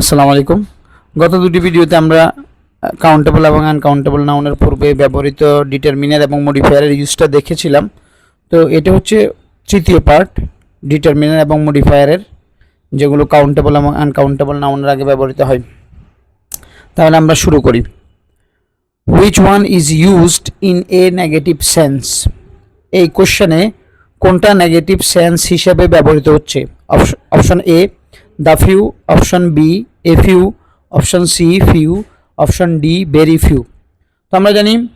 আসসালামু আলাইকুম। গত দুটি ভিডিওতে আমরা কাউন্টেবল এবং আনকাউন্টেবল নাউনের পূর্বে ব্যবহৃত ডিটারমিনার এবং মডিফায়ারের ইউজটা দেখেছিলাম। তো এটা হচ্ছে তৃতীয় পার্ট ডিটারমিনার এবং মডিফায়ারের যেগুলো কাউন্টেবল এবং আনকাউন্টেবল নাউনের আগে ব্যবহৃত হয়। তাহলে আমরা শুরু করি। Which one is used in a negative sense এই কোশ্চেনে কোনটা নেগেটিভ সেন্স হিসেবে ব্যবহৃত হচ্ছে? Option A the few option B a few option C few option D very few তো আমরা জানি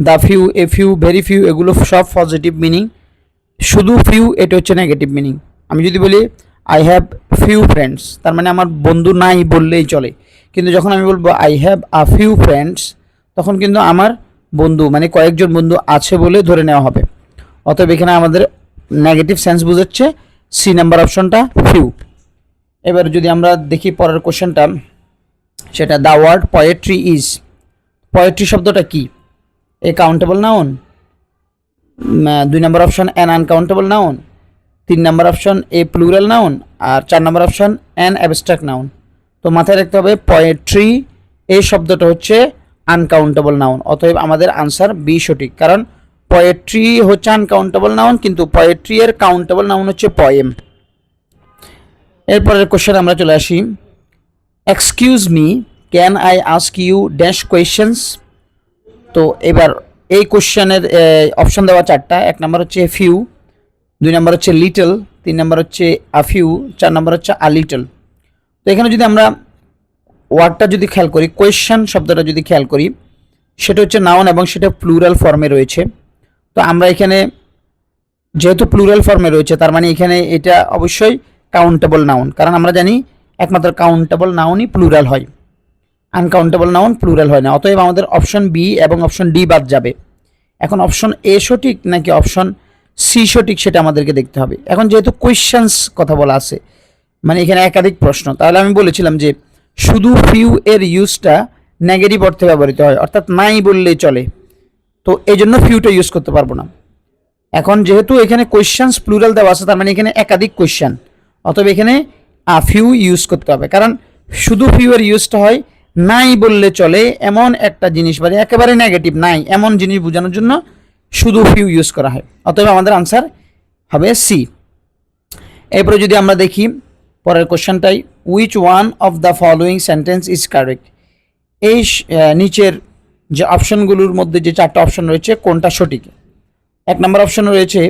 the few a few very few এগুলো সব পজিটিভ মিনিং শুধু ফিউ এটা হচ্ছে নেগেটিভ মিনিং আমি যদি বলি আই হ্যাভ ফিউ ফ্রেন্ডস তার মানে আমার বন্ধু নাই বললেই চলে। কিন্তু যখন আমি বলব I have a few friends তখন কিন্তু আমার বন্ধু মানে কয়েকজন বন্ধু আছে বলে ধরে নেওয়া হবে। অতএব এখানে আমাদের নেগেটিভ সেন্স বোঝাচ্ছে সি নাম্বার অপশনটা ফিউ এবার যদি আমরা দেখি পরের কোশ্চেনটা, সেটা the word poetry is poetry শব্দটা কি? এ কাউন্টেবল নাউন দুই নম্বর অপশন অ্যান আনকাউন্টেবল নাউন তিন নম্বর অপশন এ প্লুরাল নাউন আর চার নম্বর অপশন অ্যান অ্যাবস্ট্রাক্ট নাউন তো মাথায় রাখতে হবে পয়েট্রি এই শব্দটা হচ্ছে আনকাউন্টেবল নাউন অতএব আমাদের আনসার বি সঠিক। কারণ পয়েট্রি হচ্ছে আনকাউন্টেবল নাউন কিন্তু পয়েট্রি এর কাউন্টেবল নাউন হচ্ছে পয়েম এরপরের কোশ্চেন আমরা চলে আসি। Excuse me can I ask you dash questions তো এবার এই কোশ্চেনের অপশন দেওয়া চারটা। এক নম্বর হচ্ছে ফিউ দুই নম্বর হচ্ছে লিটল তিন নম্বর হচ্ছে আ ফিউ চার নম্বর হচ্ছে আ লিটল তো এখানে যদি আমরা ওয়ার্ডটা যদি খেয়াল করি কোয়েশ্চেন শব্দটা যদি খেয়াল করি, সেটা হচ্ছে নাউন এবং সেটা প্লুরাল ফর্মে রয়েছে। তো আমরা এখানে যেহেতু প্লুরাল ফর্মে রয়েছে, তার মানে এখানে এটা অবশ্যই কাউন্টেবল নাউন কারণ আমরা জানি একমাত্র কাউন্টেবল নাউনই প্লুরাল হয়। আনকাউন্টেবল নাউন প্লুরাল হয় না। অতএব আমাদের অপশন বি এবং অপশন ডি বাদ যাবে। এখন অপশন এ সঠিক নাকি অপশন সি সঠিক সেটা আমাদেরকে দেখতে হবে। এখন যেহেতু কোয়েশ্চেন্স কথা বলা আছে মানে এখানে একাধিক প্রশ্ন, তাহলে আমি বলেছিলাম যে শুধু ফিউ এর ইউজটা নেগেটিভ অর্থে ব্যবহৃত হয়, অর্থাৎ নাই বললেই চলে। তো এই জন্য ফিউটা ইউজ করতে পারব না। এখন যেহেতু এখানে কোয়েশ্চেন্স প্লুরাল দেওয়া আছে, তার মানে এখানে একাধিক কোয়েশ্চেন অতএব এখানে আ ফিউ ইউজ করতে হবে। কারণ শুধু ফিউ এর ইউজটা হয়, নাই বললে চলে, এমন একটা জিনিস মানে একেবারে নেগেটিভ নাই, এমন জিনিস বোঝানোর জন্য শুধু ফিউ ইউজ করা হয়। অতএব আমাদের আনসার হবে সি এরপরে যদি আমরা দেখি, পরের কোশ্চেনটাই which one of the following sentence is correct এই নিচের যে অপশনগুলোর মধ্যে যে চারটা অপশন রয়েছে, কোনটা সঠিক? এক নম্বর অপশন রয়েছে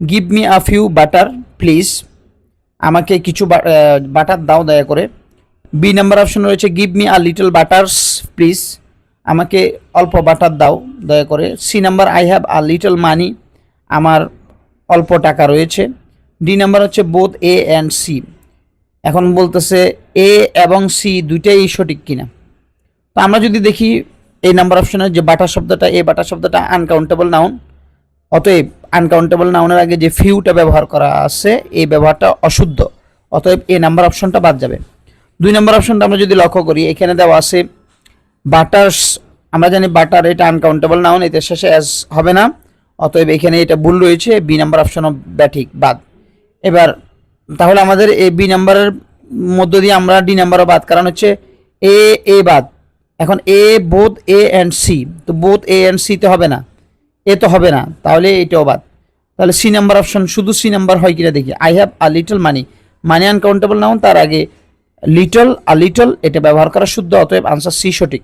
give me a few butter please আমাকে কিছু বাটার দাও দয়া করে। বি নাম্বার অপশন রয়েছে give me a little butters please আমাকে অল্প বাটার দাও দয়া করে। C number I have a little money আমার অল্প টাকা রয়েছে। ডি নাম্বার হচ্ছে বোথ এ অ্যান্ড সি এখন বলতেছে এ এবং সি দুইটাই সঠিক কিনা। তো আমরা যদি দেখি এই নাম্বার অপশনের যে বাটা শব্দটা এ বাটা শব্দটা আনকাউন্টেবল নাউন অতএব আনকাউন্টেবল নাউনের আগে যে ফিউটা ব্যবহার করা আছে, এই ব্যবহারটা অশুদ্ধ। অতএব এ নাম্বার অপশনটা বাদ যাবে। দুই নাম্বার অপশনটা আমরা যদি লক্ষ্য করি, এখানে দেওয়া আছে, বাটার্স আমরা জানি বাটার এটা আনকাউন্টেবল নাউন এতে শেষে অ্যাজ হবে না। অতএব এখানে এটা ভুল রয়েছে বি নাম্বার অপশনও ব্যাঠিক, বাদ। এবার, তাহলে আমাদের এই বি নাম্বারের মধ্য দিয়ে আমরা ডি নাম্বারও বাদ, কারণ হচ্ছে এ এ বাদ। এখন A both A and C তো বোথ এ অ্যান্ড সিতে হবে না। এ তো হবে না, তাহলে এটাও বাদ। তাহলে সি নাম্বার অপশন শুধু সি নাম্বার হয় কিনা দেখি। I have a little money money uncountable noun তার আগে লিটল আ লিটল এটা ব্যবহার করা শুদ্ধ, অতএব আনসার সি সঠিক।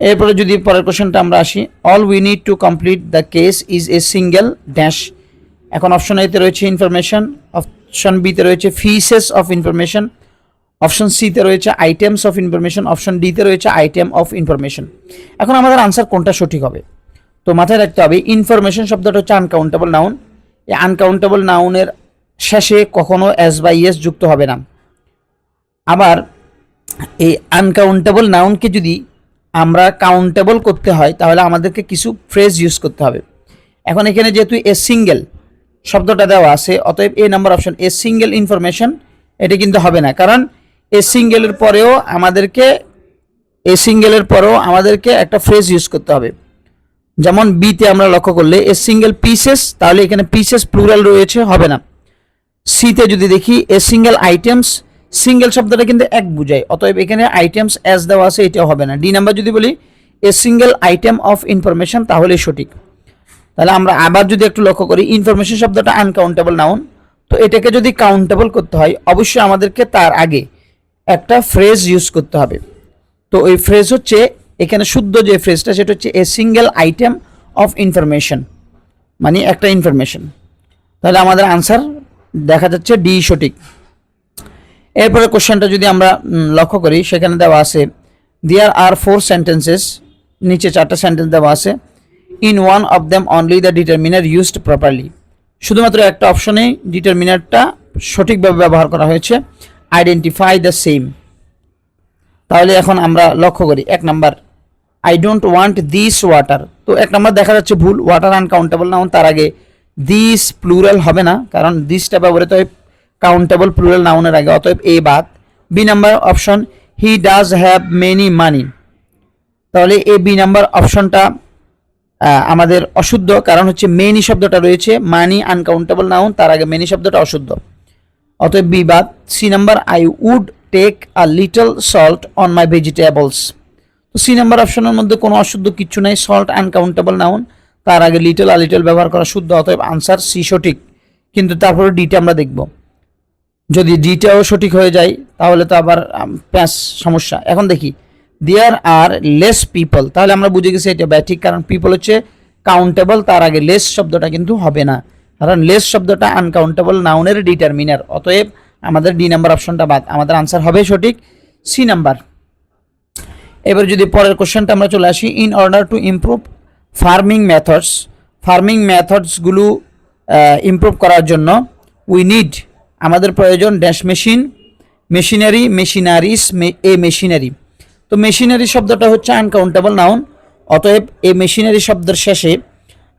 এরপরে যদি পরের কোশ্চেনটা আমরা আসি all we need to complete the case is a single dash এখন অপশন এতে রয়েছে ইনফরমেশন অপশন বিতে রয়েছে ফিসেস অফ ইনফরমেশন অপশন সিতে রয়েছে আইটেমস অফ ইনফরমেশন অপশন ডিতে রয়েছে আইটেম অফ ইনফরমেশন এখন আমাদের আনসার কোনটা সঠিক হবে? তো মাথায় রাখতে হবে ইনফরমেশন শব্দটা হচ্ছে আনকাউন্টেবল নাউন এই আনকাউন্টেবল নাউনের শেষে কখনো এস বা ইয়েস যুক্ত হবে না। আবার এই আনকাউন্টেবল নাউনকে যদি আমরা কাউন্টেবল করতে হয়, তাহলে আমাদেরকে কিছু ফ্রেজ ইউজ করতে হবে। এখন এখানে যেহেতু এ সিঙ্গেল শব্দটা দেওয়া আছে, অতএব A number option a single information এটা কিন্তু হবে না। কারণ এ সিঙ্গেলের পরেও আমাদেরকে এ সিঙ্গেলের পরেও আমাদেরকে একটা ফ্রেজ ইউজ করতে হবে। যেমন বিতে আমরা লক্ষ্য করলে এ সিঙ্গেল পিসেস তাহলে এখানে পিসেস প্লুরাল রয়েছে, হবে না। সিতে যদি দেখি এ সিঙ্গেল আইটেমস সিঙ্গেল শব্দটা কিন্তু এক বুঝায়, অতএব এখানে আইটেমস অ্যাজ দেওয়া আছে, এটাও হবে না। ডি নাম্বার যদি বলি, a single item of information তাহলে সঠিক। তাহলে আমরা আবার যদি একটু লক্ষ্য করি ইনফরমেশন শব্দটা আনকাউন্টেবল নাউন তো এটাকে যদি কাউন্টেবল করতে হয়, অবশ্যই আমাদেরকে তার আগে একটা ফ্রেজ ইউজ করতে হবে। তো ওই ফ্রেজ হচ্ছে এখানে শুদ্ধ যে ফ্রেজটা সেটা হচ্ছে a single item of information মানে একটা ইনফরমেশন তাহলে আমাদের আনসার দেখা যাচ্ছে ডি সঠিক। এরপরে কোশ্চেনটা যদি আমরা লক্ষ্য করি, সেখানে দেওয়া আছে দেয়ার আর ফোর সেন্টেন্সেস নিচে চারটা সেন্টেন্স দেওয়া আছে in one of them only the determiner used properly শুধুমাত্র একটা অপশনে ডিটারমিনারটা সঠিকভাবে ব্যবহার করা হয়েছে আইডেন্টিফাই দ্য সেম তাহলে এখন আমরা লক্ষ্য করি, এক number I don't want this water তো এক নাম্বার দেখা যাচ্ছে ভুল ওয়াটার আনকাউন্টেবল নাউন তার আগে দিস প্লুরাল হবে না, কারণ দিসটা ব্যবহৃত হয় কাউন্টেবল প্লুরাল নাউনের আগে, অতএব এ বাদ। B number option he does have many money তাহলে এই বি নাম্বার অপশনটা আমাদের অশুদ্ধ, কারণ হচ্ছে মেনি শব্দটা রয়েছে মানি আনকাউন্টেবল নাউন তার আগে মেনি শব্দটা অশুদ্ধ। অতএব বি বাদ। C number I would take a little salt on my vegetables C number অপশনের মধ্যে কোনো অশুদ্ধ কিচ্ছু নেই সল্ট আনকাউন্টেবল নাউন তার আগে লিটল আর লিটল ব্যবহার করা শুদ্ধ, অতএব আনসার সি সঠিক। কিন্তু তারপরে ডিটা আমরা দেখব। যদি ডিটাও সঠিক হয়ে যায়, তাহলে তো আবার প্যাঁচ, সমস্যা। এখন দেখি দেয়ার আর লেস পিপল তাহলে আমরা বুঝে গেছি এটা ব্যাঠিক, কারণ পিপল হচ্ছে কাউন্টেবল তার আগে লেস শব্দটা কিন্তু হবে না। কারণ লেস শব্দটা আনকাউন্টেবল নাউনের ডিটারমিনার অতএব আমাদের ডি নাম্বার অপশনটা বাদ। আমাদের আনসার হবে সঠিক সি নাম্বার এবার যদি পরের কোশ্চেনটা আমরা চলে আসি in order to improve farming methods farming মেথডসগুলো improve করার জন্য উই নিড আমাদের প্রয়োজন dash machine machinery machineries a machinery তো মেশিনারি শব্দটা হচ্ছে আনকাউন্টেবল নাউন অতএব এ মেশিনারি শব্দের শেষে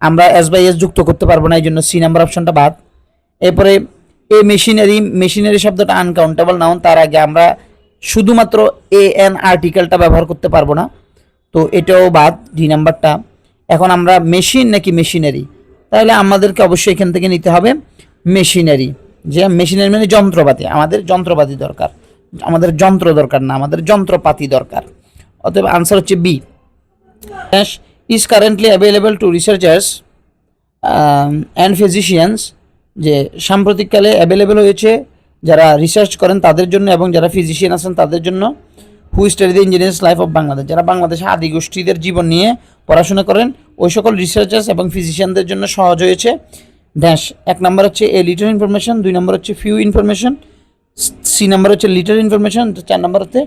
আমরা এস বাই এস যুক্ত করতে পারব না, এই জন্য সি নাম্বার অপশনটা বাদ। এরপরে এ মেশিনারি মেশিনারি শব্দটা আনকাউন্টেবল নাউন তার আগে আমরা শুধুমাত্র এ এন আর্টিকেলটা ব্যবহার করতে পারব না। তো এটাও বাদ ডি নাম্বারটা এখন আমরা মেশিন নাকি মেশিনারি তাহলে আমাদেরকে অবশ্যই এখান থেকে নিতে হবে মেশিনারি যে মেশিনারি মানে যন্ত্রপাতি। আমাদের যন্ত্রপাতি দরকার। আমাদের যন্ত্র দরকার না, আমাদের যন্ত্রপাতি দরকার। অতএব আনসার হচ্ছে B is currently available to researchers and physicians যে সাম্প্রতিককালে অ্যাভেলেবেল হয়েছে যারা রিসার্চ করেন তাদের জন্য এবং যারা ফিজিশিয়ান আছেন তাদের জন্য who study the engineers life of Bangladesh যারা বাংলাদেশে আদি গোষ্ঠীদের জীবন নিয়ে পড়াশোনা করেন, ওই সকল রিসার্চার্স এবং ফিজিশিয়ানদের জন্য সহজ হয়েছে ড্যাশ এক নম্বর হচ্ছে এ লিটার ইনফরমেশন দুই নম্বর হচ্ছে ফিউ ইনফরমেশন সি নাম্বার হচ্ছে লিটার ইনফরমেশন চার নাম্বার হচ্ছে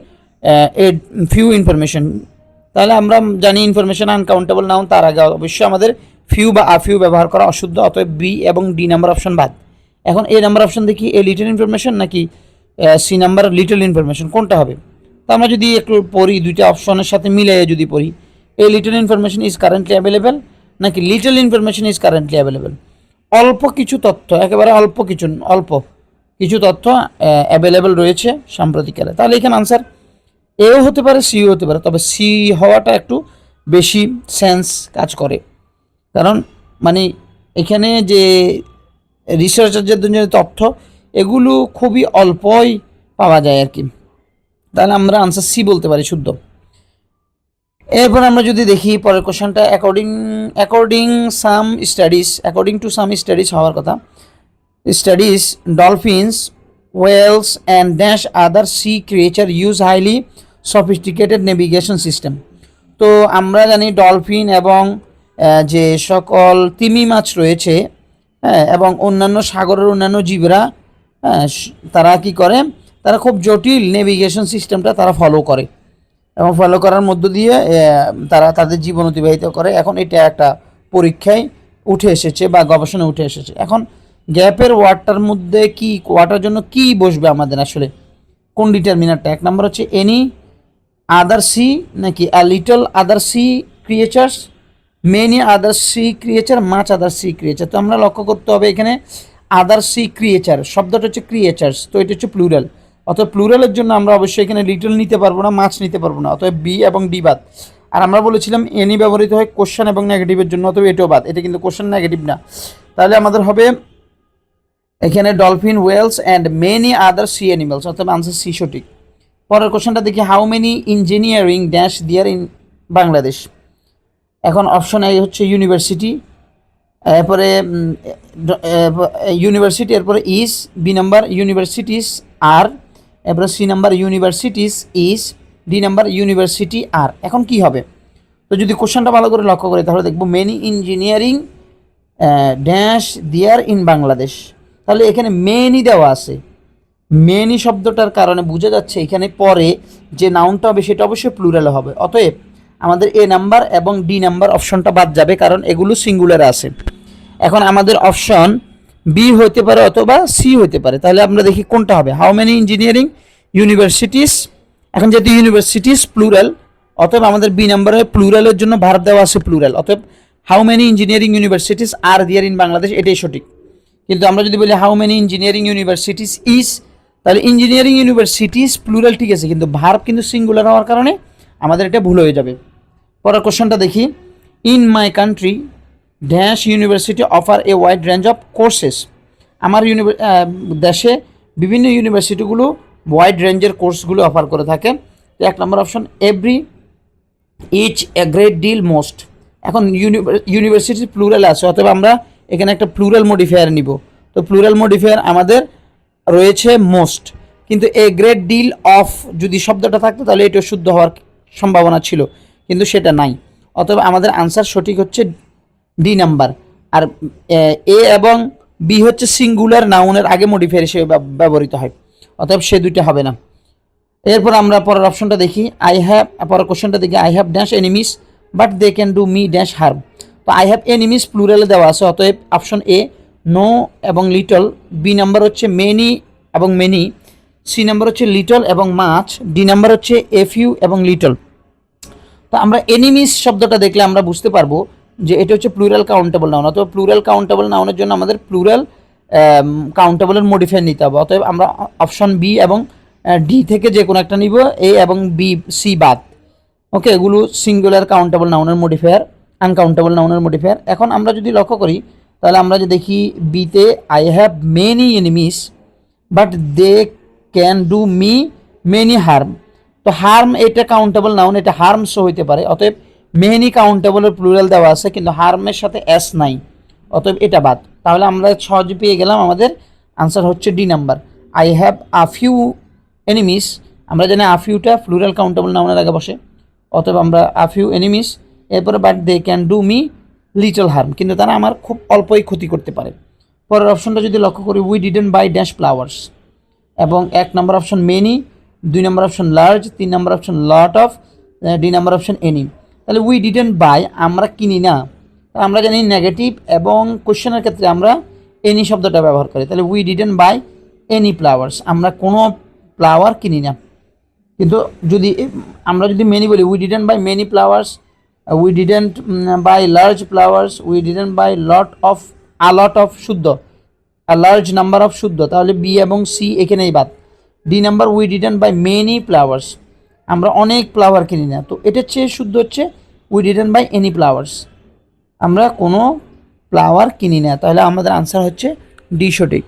এ ফিউ ইনফরমেশন তাহলে আমরা জানি ইনফরমেশন আনকাউন্টেবল নাউন তার আগে অবশ্যই আমাদের ফিউ বা আফিউ ব্যবহার করা অশুদ্ধ, অতএব বি এবং ডি নাম্বার অপশন বাদ। এখন এ নাম্বার অপশান দেখি এ লিটার ইনফরমেশন নাকি সি নাম্বার লিটল ইনফরমেশন কোনটা হবে? তো আমরা যদি একটু পড়ি, দুইটা অপশনের সাথে মিলিয়ে যদি পড়ি a little information is currently available নাকি little information is currently available অল্প কিছু তথ্য, একেবারে অল্প কিছু অল্প কিছু তথ্য অ্যাভেলেবেল রয়েছে সাম্প্রতিককালে। তাহলে এখানে আনসার এও হতে পারে সিও হতে পারে, তবে সি হওয়াটা একটু বেশি সেন্স কাজ করে। কারণ মানে এখানে যে রিসার্চারদের জন্য তথ্য, এগুলো খুবই অল্পই পাওয়া যায় আর কি। তাহলে আমরা আনসার সি বলতে পারি শুদ্ধ। এরপর আমরা যদি দেখি পরের কোশ্চেনটা according according some studies according to some studies হওয়ার কথা studies dolphins whales and dash other sea creature use highly sophisticated navigation system. তো আমরা জানি ডলফিন এবং যে সকল তিমি মাছ রয়েছে হ্যাঁ এবং অন্যান্য সাগরের অন্যান্য জীবরা হ্যাঁ তারা কি করে? তারা খুব জটিল নেভিগেশন সিস্টেমটা তারা ফলো করে। এবং ফলো করার মধ্য দিয়ে তারা তাদের জীবন অতিবাহিত করে। এখন এটা একটা পরীক্ষায় উঠে এসেছে বা গবেষণা উঠে এসেছে। এখন গ্যাপের ওয়ার্ডটার মধ্যে কি ওয়াটার জন্য কি বসবে আমাদের আসলে? কোন ডিটারমিনারটা এক নম্বর হচ্ছে এনি আদার সি নাকি a little other sea creatures many other sea creature much other sea creature তো আমরা লক্ষ্য করতে হবে এখানে আদার সি ক্রিয়েচার শব্দটা হচ্ছে ক্রিয়েচার্স তো এটা হচ্ছে প্লুরাল অতএব প্লুরালের জন্য আমরা অবশ্যই এখানে লিটল নিতে পারব না মাছ নিতে পারব না। অতএব বি এবং ডি বাদ। আর আমরা বলেছিলাম এনি ব্যবহৃত হয় কোশ্চেন এবং নেগেটিভের জন্য, অতএব এটাও বাদ। এটা কিন্তু কোশ্চেন নেগেটিভ না। তাহলে আমাদের হবে এখানে dolphin whales and many other sea animals অর্থাৎ আনসার সি সঠিক। পরের কোশ্চেনটা দেখি how many engineering dash there in Bangladesh এখন অপশন এ হচ্ছে ইউনিভার্সিটি, এরপরে ইউনিভার্সিটি, এরপরে is, B number universities are, এরপরে C number universities is, D number university are. এখন কি হবে? তো যদি কোশ্চেনটা ভালো করে লক্ষ্য করি, তাহলে দেখব many engineering dash there in Bangladesh. তাহলে এখানে মেনি দেওয়া আছে। মেনি শব্দটার কারণে বোঝা যাচ্ছে এখানে পরে যে নাউনটা হবে, সেটা অবশ্যই প্লুরালে হবে। অতএব আমাদের এ নাম্বার এবং ডি নাম্বার অপশনটা বাদ যাবে, কারণ এগুলো সিঙ্গুলার আছে। এখন আমাদের অপশন বি হতে পারে অথবা সি হতে পারে। তাহলে আমরা দেখি কোনটা হবে। হাউ মেনি ইঞ্জিনিয়ারিং ইউনিভার্সিটিস এখন যেহেতু ইউনিভার্সিটিস প্লুরাল অতএব আমাদের বি নাম্বারে প্লুরালের জন্য ভারত দেওয়া আছে প্লুরাল অতএব how many engineering universities are there in Bangladesh এটাই সঠিক। কিন্তু আমরা যদি বলি how many engineering universities is তাহলে ইঞ্জিনিয়ারিং ইউনিভার্সিটিস প্লুরাল ঠিক আছে, কিন্তু ভার্ব কিন্তু সিঙ্গুলার হওয়ার কারণে আমাদের এটা ভুল হয়ে যাবে। পরের কোশ্চেনটা দেখি। In my country dash university offer a wide range of courses আমার দেশে বিভিন্ন ইউনিভার্সিটিগুলো ওয়াইড রেঞ্জের কোর্সগুলো অফার করে থাকে। এক নম্বর option every each a great deal most এখন ইউনিভার্সিটি প্লুরাল আছে, অথবা আমরা এখানে একটা প্লুরাল মডিফায়ার নিব। তো প্লুরাল মডিফায়ার আমাদের রয়েছে মোস্ট কিন্তু এ গ্রেট ডিল অফ যদি শব্দটা থাকতো, তাহলে এটা শুদ্ধ হওয়ার সম্ভাবনা ছিল। কিন্তু সেটা নাই। অথবা আমাদের আনসার সঠিক হচ্ছে ডি নাম্বার আর, এ এবং বি হচ্ছে সিঙ্গুলার নাউনের আগে মডিফায়ার হিসেবে ব্যবহৃত হয়। অতএব সে দুইটা হবে না। এরপর আমরা পরের অপশনটা দেখি। আই হ্যাভ পরের কোশ্চেনটা দেখি। I have dash enemies but they can do me dash harm তো আই হ্যাভ এনিমিস প্লুরালে দেওয়া আছে। অতএব অপশন এ নো এবং লিটল বি নাম্বার হচ্ছে মেনি এবং মেনি সি নাম্বার হচ্ছে লিটল এবং মাছ ডি নাম্বার হচ্ছে এফ ইউ এবং লিটল তো আমরা এনিমিস শব্দটা দেখলে আমরা বুঝতে পারব যে এটা হচ্ছে প্লুরাল কাউন্টেবল নাউন অথবা প্লুরাল কাউন্টেবল নাউনের জন্য আমাদের প্লুরাল কাউন্টেবলের মডিফাই নিতে হবে। অতএব আমরা অপশন বি এবং ডি থেকে যে কোনো একটা নিব এ এবং বি সি বাদ। ওকে এগুলো সিঙ্গুলার কাউন্টেবল নাউনের মডিফায়ার আনকাউন্টেবল নাউনের মডিফায়ার এখন আমরা যদি লক্ষ্য করি, তাহলে আমরা যে দেখি বিতে I have many enemies but they can do me many harm তো হার্ম এটা কাউন্টেবল নাউন এটা হার্মসও হইতে পারে। অতএব মেনি কাউন্টেবলের প্লুরাল দেওয়া আছে, কিন্তু হার্মের সাথে এস নাই। অতএব এটা বাদ। তাহলে আমরা সহজে পেয়ে গেলাম, আমাদের আনসার হচ্ছে D number I have a few enemies আমরা জানি আ ফিউটা প্লুরাল কাউন্টেবল নাউনের আগে বসে। অতএব আমরা আ ফিউ এনিমিস এরপরে but they can do me little harm কিন্তু তারা আমার খুব অল্পই ক্ষতি করতে পারে। পরের অপশনটা যদি লক্ষ্য করি we didn't buy dash flowers এবং এক নম্বর অপশন মেনি দুই নম্বর অপশন লার্জ তিন নম্বর অপশন লট অফ ডি নম্বর অপশন এনি তাহলে উই ডিডেন্ট বাই আমরা কিনি না। আমরা জানি নেগেটিভ এবং কোশ্চেনের ক্ষেত্রে আমরা এনি শব্দটা ব্যবহার করি। তাহলে we didn't buy any flowers আমরা কোনো ফ্লাওয়ার কিনি না। কিন্তু যদি, আমরা যদি মেনি বলি we didn't buy many flowers we didn't buy large flowers we didn't buy lot of a lot of শুদ্ধ। আ লার্জ নাম্বার অফ শুদ্ধ। তাহলে বি এবং সি এখানেই বাদ। D number we return buy many flowers আমরা অনেক flower কিনি না। তো এটার চেয়ে শুদ্ধ হচ্ছে we return buy any flowers আমরা কোনো ফ্লাওয়ার কিনি না। তাহলে আমাদের আনসার হচ্ছে ডি সঠিক।